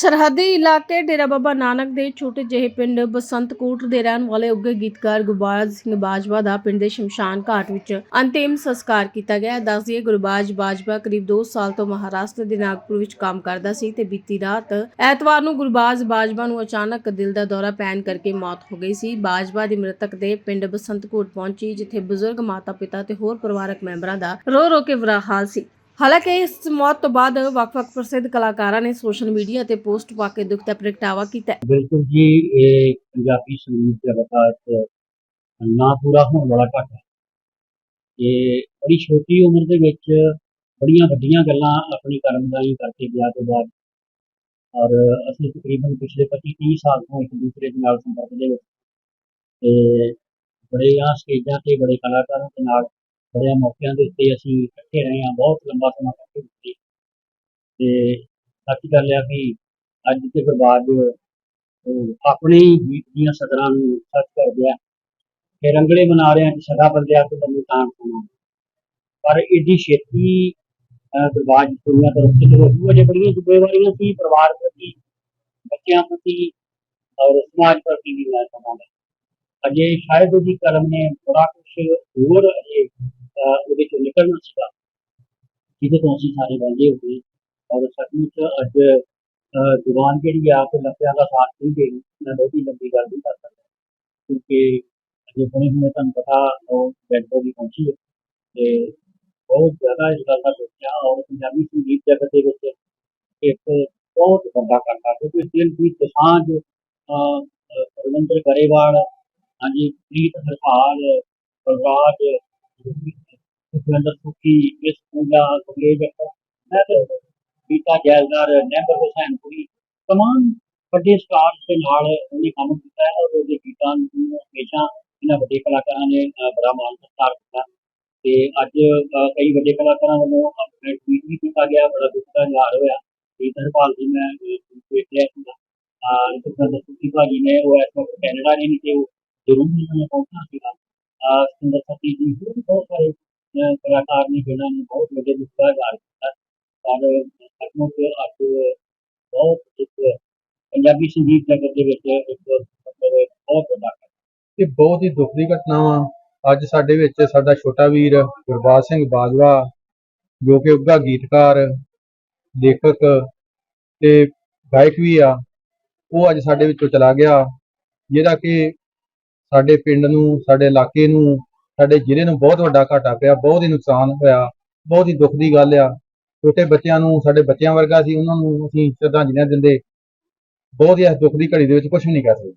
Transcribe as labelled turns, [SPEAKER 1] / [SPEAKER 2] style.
[SPEAKER 1] ਸਰਹੱਦੀ ਇਲਾਕੇ ਡੇਰਾ ਬਾਬਾ ਨਾਨਕ ਦੇ ਛੋਟੇ ਜਿਹੇ ਪਿੰਡ ਬਸੰਤਕੋਟ ਦੇ ਰਹਿਣ ਵਾਲੇ ਉੱਗੇ ਗੀਤਕਾਰ ਗੁਰਬਾਜ ਸਿੰਘ ਬਾਜਵਾ ਦਾ ਪਿੰਡ ਦੇ ਸ਼ਮਸ਼ਾਨ ਘਾਟ ਵਿੱਚ ਅੰਤਿਮ ਸੰਸਕਾਰ ਕੀਤਾ ਗਿਆ। ਦੱਸਦੀਏ ਗੁਰਬਾਜ ਬਾਜਵਾ ਕਰੀਬ 2 ਸਾਲ ਤੋਂ ਮਹਾਰਾਸ਼ਟਰ ਦੇ ਨਾਗਪੁਰ ਵਿੱਚ ਕੰਮ ਕਰਦਾ ਸੀ ਤੇ ਬੀਤੀ ਰਾਤ ਐਤਵਾਰ ਨੂੰ ਗੁਰਬਾਜ ਬਾਜਵਾ ਨੂੰ ਅਚਾਨਕ ਦਿਲ ਦਾ ਦੌਰਾ ਪੈਣ ਕਰਕੇ ਮੌਤ ਹੋ ਗਈ ਸੀ। ਬਾਜਵਾ ਦੀ ਮ੍ਰਿਤਕ ਦੇ ਪਿੰਡ ਬਸੰਤਕੋਟ ਪਹੁੰਚੀ, ਜਿੱਥੇ ਬਜ਼ੁਰਗ ਮਾਤਾ ਪਿਤਾ ਤੇ ਹੋਰ ਪਰਿਵਾਰਕ ਮੈਂਬਰਾਂ ਦਾ ਰੋ ਰੋ ਕੇ ਬੁਰਾ ਹਾਲ ਸੀ। ਹਾਲਾਂਕਿ ਇਸ ਮੌਤ ਤੋਂ ਬਾਅਦ ਵੱਖ-ਵੱਖ ਪ੍ਰਸਿੱਧ ਕਲਾਕਾਰਾਂ ਨੇ ਸੋਸ਼ਲ ਮੀਡੀਆ ਤੇ ਪੋਸਟ ਪਾ ਕੇ ਦੁੱਖ ਦਾ ਪ੍ਰਗਟਾਵਾ ਕੀਤਾ ਹੈ।
[SPEAKER 2] ਬਿਲਕੁਲ ਜੀ, ਇਹ ਪੰਜਾਬੀ ਸੰਗੀਤ ਜਗਤ ਇੱਕ ਨਾ ਪੂਰਾ ਹੋਣ ਵਾਲਾ ਘਾਟਾ ਹੈ ਇਹ ਬੜੀ ਛੋਟੀ ਉਮਰ ਦੇ ਵਿੱਚ ਬੜੀਆਂ ਵੱਡੀਆਂ ਗੱਲਾਂ ਆਪਣੀ ਕਰਮਦਾਈ ਕਰਕੇ ਗਿਆ ਤੋਂ ਬਾਅਦ ਔਰ ਅਸੀਂ ਤਕਰੀਬਨ ਪਿਛਲੇ 25 30 ਸਾਲ ਤੋਂ ਇੱਕ ਦੂਸਰੇ ਦੇ ਨਾਲ ਸੰਪਰਕ ਦੇ ਵਿੱਚ ਤੇ ਬੜੀਆਂ ਸਟੇਜਾਂ ਤੇ ਬੜੇ ਕਲਾਕਾਰਾਂ ਦੇ ਨਾਲ ਬੜਿਆਂ ਮੌਕਿਆਂ ਦੇ ਉੱਤੇ ਅਸੀਂ ਇਕੱਠੇ ਰਹੇ ਹਾਂ ਬਹੁਤ ਲੰਬਾ ਸਮਾਂ ਇਕੱਠੇ ਰਹੇ ਤੇ ਸੱਚ ਗੱਲ ਹੈ ਵੀ ਅੱਜ ਦੇ ਬਰਬਾਦ ਆਪਣੇ ਹੀ ਗੀਤ ਦੀਆਂ ਸਦਰਾਂ ਨੂੰ ਸੱਚ ਕਰ ਗਿਆ ਤੇ ਰੰਗਲੇ ਬਣਾ ਰਹੇ ਆ ਕਿ ਸਦਾ ਬੰਦਿਆ ਤੋਂ ਬੰਦੇ ਤਾਂ ਸੁਣਾ ਪਰ ਇਹਦੀ ਛੇਤੀ ਅਹ, ਦੁਨੀਆ ਤੋਂ ਰੁੱਖ ਤੋਂ ਅਜੇ ਬੜੀਆਂ ਜ਼ਿੰਮੇਵਾਰੀਆਂ ਸੀ ਪਰਿਵਾਰ ਪ੍ਰਤੀ ਬੱਚਿਆਂ ਪ੍ਰਤੀ ਔਰ ਸਮਾਜ ਪ੍ਰਤੀ ਵੀ ਮੈਂ ਸਮਝਦਾ ਅਜੇ ਸ਼ਾਇਦ ਉਹਦੀ ਕਰਮ ਨੇ ਬੜਾ ਕੁਝ ਹੋਰ ਅਜੇ ਉਹਦੇ ਚੋਂ ਨਿਕਲਣਾ ਸੀਗਾ। ਜਿਹਦੇ ਤੋਂ ਅਸੀਂ ਸਾਰੇ ਵਾਂਝੇ ਹੋ ਗਏ। ਔਰ ਸੱਚਮੁੱਚ ਅੱਜ ਅਹ ਜਿਹੜੀ ਆ, ਉਹ ਲੱਭਿਆਂ ਦਾ ਸਾਥ ਨਹੀਂ ਦੇ ਰਹੀ। ਮੈਂ ਬਹੁਤੀ ਲੰਬੀ ਗੱਲ ਨਹੀਂ ਕਰ ਸਕਦਾ। ਕਿਉਂਕਿ ਅਜੇ ਹੁਣੇ ਹੁਣੇ ਤੁਹਾਨੂੰ ਪਤਾ, ਉਹ ਡੈਡ ਬੋਡੀ ਪਹੁੰਚੀ ਹੈ। ਤੇ ਬਹੁਤ ਜ਼ਿਆਦਾ ਇਸ ਗੱਲ ਦਾ ਸੋਚਿਆ। ਔਰ ਪੰਜਾਬੀ ਸੰਗੀਤ ਜਗਤ ਦੇ ਵਿੱਚ ਇੱਕ ਬਹੁਤ ਵੱਡਾ ਘਾਟਾ, ਕਿਉਂਕਿ ਦਿਲ ਦੀ ਦਸਾਂਝ ਰਵਿੰਦਰ ਗਰੇਵਾਲ, ਹਾਂਜੀ, ਪ੍ਰੀਤ ਹਰਪਾਲ ਬਲਰਾਜ ਸੁਖਵਿੰਦਰ ਸੁਖੀ ਇਸ ਪੂਜਾ ਸੁਖੇਜ ਮੈਂ ਤੇ ਗੀਤਾ ਜੈਲਦਾਰ ਨੈਬਰ ਹੁਸੈਨ ਪੁਰੀ तमाम ਵੱਡੇ ਸਟਾਰ ਦੇ ਨਾਲ ਉਹਨੇ ਕੰਮ ਕੀਤਾ ਹੈ ਔਰ ਉਹਦੇ ਗੀਤਾਂ ਨੂੰ ਹਮੇਸ਼ਾ ਇਹਨਾਂ ਵੱਡੇ ਕਲਾਕਾਰਾਂ ਨੇ ਅਹ, ਬੜਾ ਮਾਣ ਸਤਿਕਾਰ ਕੀਤਾ ਤੇ ਅੱਜ ਅਹ, ਕਈ ਵੱਡੇ ਕਲਾਕਾਰਾਂ ਵੱਲੋਂ ਆਪਣੇ ਟਵੀਟ ਵੀ ਕੀਤਾ ਗਿਆ ਬੜਾ ਦੁੱਖ ਦਾ ਇਜ਼ਹਾਰ ਹੋਇਆ ਪ੍ਰੀਤ ਹਰਪਾਲ ਜੀ ਮੈਂ ਅਹ, ਦੇਖ ਲਿਆ ਸੀਗਾ ਅਹ, ਸੁਖਵਿੰਦਰ ਸੁਖੀ ਭਾਜੀ ਨੇ ਉਹ ਇਸ ਵਕਤ ਕੈਨੇਡਾ ਨੇ ਨਹੀਂ ਤੇ ਉਹ ਜ਼ਰੂਰ ਉਹਨਾਂ ਨੇ ਪਹੁੰਚਣਾ ਸੀਗਾ ਅਹ, ਸੁੰਦਰ ਸਤੀ ਜੀ ਹੋਰ ਵੀ ਬਹੁਤ ਸਾਰੇ ਅਹ, ਕਲਾਕਾਰ ਨੇ ਜਿਨ੍ਹਾਂ ਨੇ ਬਹੁਤ ਵੱਡੇ ਦੁੱਖ ਦਾ ਕੀਤਾ ਪਰ ਸੱਚਮੁੱਚ ਅੱਜ ਬਹੁਤ ਇੱਕ ਪੰਜਾਬੀ ਸੰਗੀਤ ਜਗਤ ਦੇ ਵਿੱਚ ਇੱਕ ਬਹੁਤ ਵੱਡਾ
[SPEAKER 3] ਇਹ ਬਹੁਤ ਹੀ ਦੁੱਖ ਦੀ ਘਟਨਾ ਵਾ ਅੱਜ ਸਾਡੇ ਵਿੱਚ ਸਾਡਾ ਛੋਟਾ ਵੀਰ ਗੁਰਬਾਜ ਸਿੰਘ ਬਾਜਵਾ, ਜੋ ਕਿ ਉੱਘਾ ਗੀਤਕਾਰ, ਲੇਖਕ ਤੇ ਗਾਇਕ ਵੀ ਆ, ਉਹ ਅੱਜ ਸਾਡੇ ਵਿੱਚੋਂ ਚਲਾ ਗਿਆ ਜਿਹੜਾ ਕਿ ਸਾਡੇ ਪਿੰਡ ਨੂੰ, ਸਾਡੇ ਇਲਾਕੇ ਨੂੰ ਸਾਡੇ ਜ਼ਿਲ੍ਹੇ ਨੂੰ ਬਹੁਤ ਵੱਡਾ ਘਾਟਾ ਪਿਆ, ਬਹੁਤ ਹੀ ਨੁਕਸਾਨ ਹੋਇਆ, ਬਹੁਤ ਹੀ ਦੁੱਖ ਦੀ ਗੱਲ ਆ। ਛੋਟੇ ਬੱਚਿਆਂ ਨੂੰ, ਸਾਡੇ ਬੱਚਿਆਂ ਵਰਗਾ ਸੀ, ਉਹਨਾਂ ਨੂੰ ਅਸੀਂ ਸ਼ਰਧਾਂਜਲੀਆਂ ਦਿੰਦੇ। ਬਹੁਤ ਹੀ ਇਸ ਦੁੱਖ ਦੀ ਘੜੀ ਦੇ ਵਿੱਚ ਕੁਝ ਵੀ ਨਹੀਂ ਕਹਿ ਸਕਦੇ।